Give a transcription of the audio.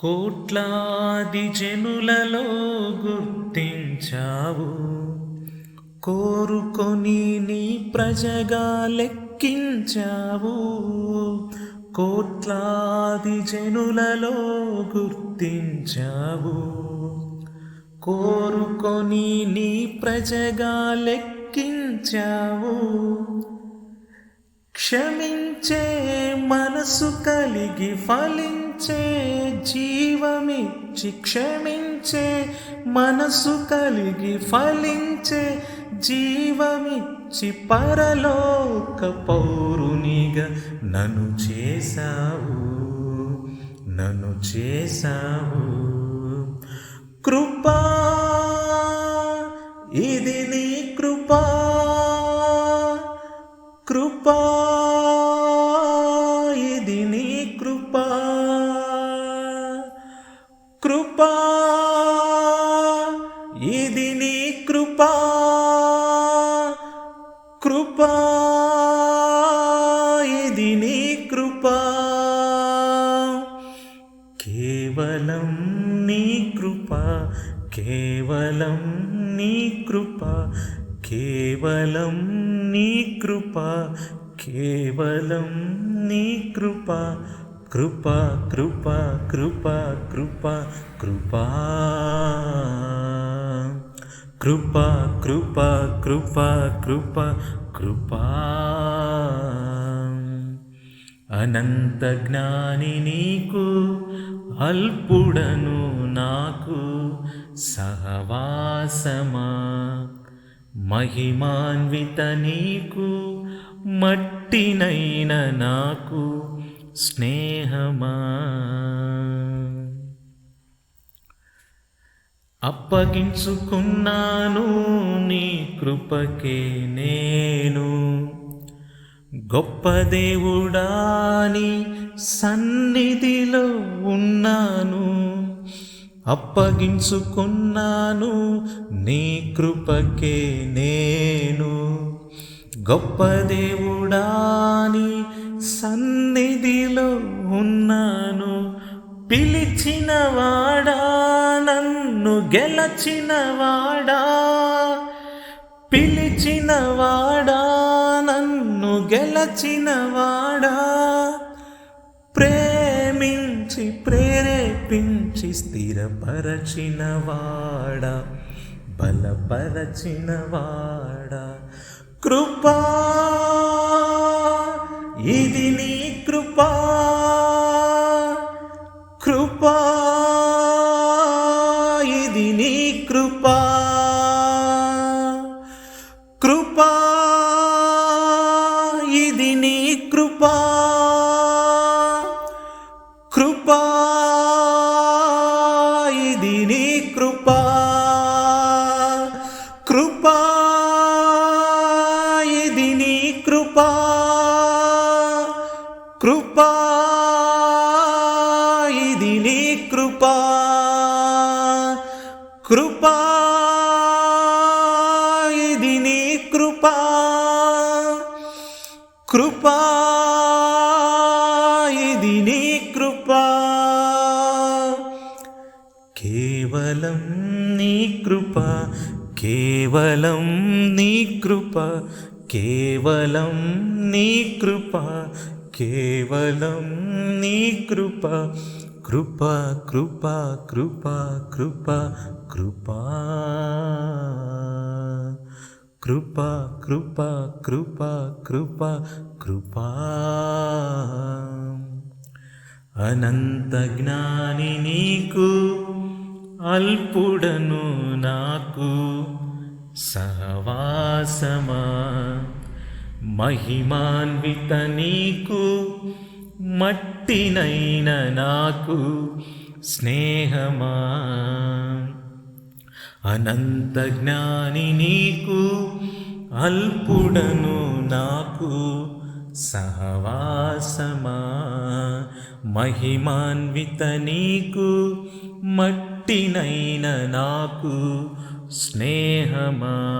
కోట్లాది జనులలో గుర్తించావు. కోరుకొని నీ ప్రజగా లెక్కించావు. కోట్లాది జనులలో గుర్తించావు. కోరుకొని నీ ప్రజగా లెక్కించావు. క్షమించే మనసు కలిగి ఫలించ జీవమిచ్చి క్షమించే మనసు కలిగి ఫలించే జీవమిచ్చి పరలోక పౌరునిగా నన్ను చేశావు నన్ను చేశావు. కృపా కృపా. ఇది నీ కృపా. కృపా. ఇది నీ కృపా. కేవలం నీ కృపా. కేవలం నీ కృపా. కేవలం నీ కృపా. కేవలం నీ కృపా. కృప కృప కృప కృప కృప. కృప కృప కృప కృప కృప. అనంత జ్ఞాని నీకు అల్పుడను నాకు సహవాసమా. మహిమాన్విత నీకు మట్టినైన నాకు స్నేహమా? అప్పగించుకున్నాను నీ కృపకే నేను. గొప్ప దేవుడాని సన్నిధిలో ఉన్నాను. అప్పగించుకున్నాను నీ కృపకే నేను. గొప్ప దేవుడాని సన్నిధిలో ఉన్నాను. పిలిచిన వాడా నన్ను గెలచిన వాడా. పిలిచిన వాడా నన్ను గెలచిన వాడా. ప్రేమించి ప్రేరేపించి స్థిరపరచిన వాడా. బలపరచిన వాడా. కృపా కృపా ఇది నీ కృపా. కృపా ఇది నీ కృపా. కృపా ఇది నీ కృపా. కృపా ఇది నీ కృపా. కేవలం నీ కృప కేవలం నీ కృప. కేవలం నీ కృప కేవలం నీ కృప. కృప కృప కృప కృప కృప. కృప కృప కృప కృప కృప. అనంత జ్ఞాని నీకు అల్పుడను నాకు సహవాసమా. మహిమాన్విత నీకు మట్టినైన నాకు స్నేహమా? అనంత జ్ఞాని నీకు అల్పుడను నాకు సహవాసమా? మహిమాన్విత నీకు మట్టినైన నాకు స్నేహమా?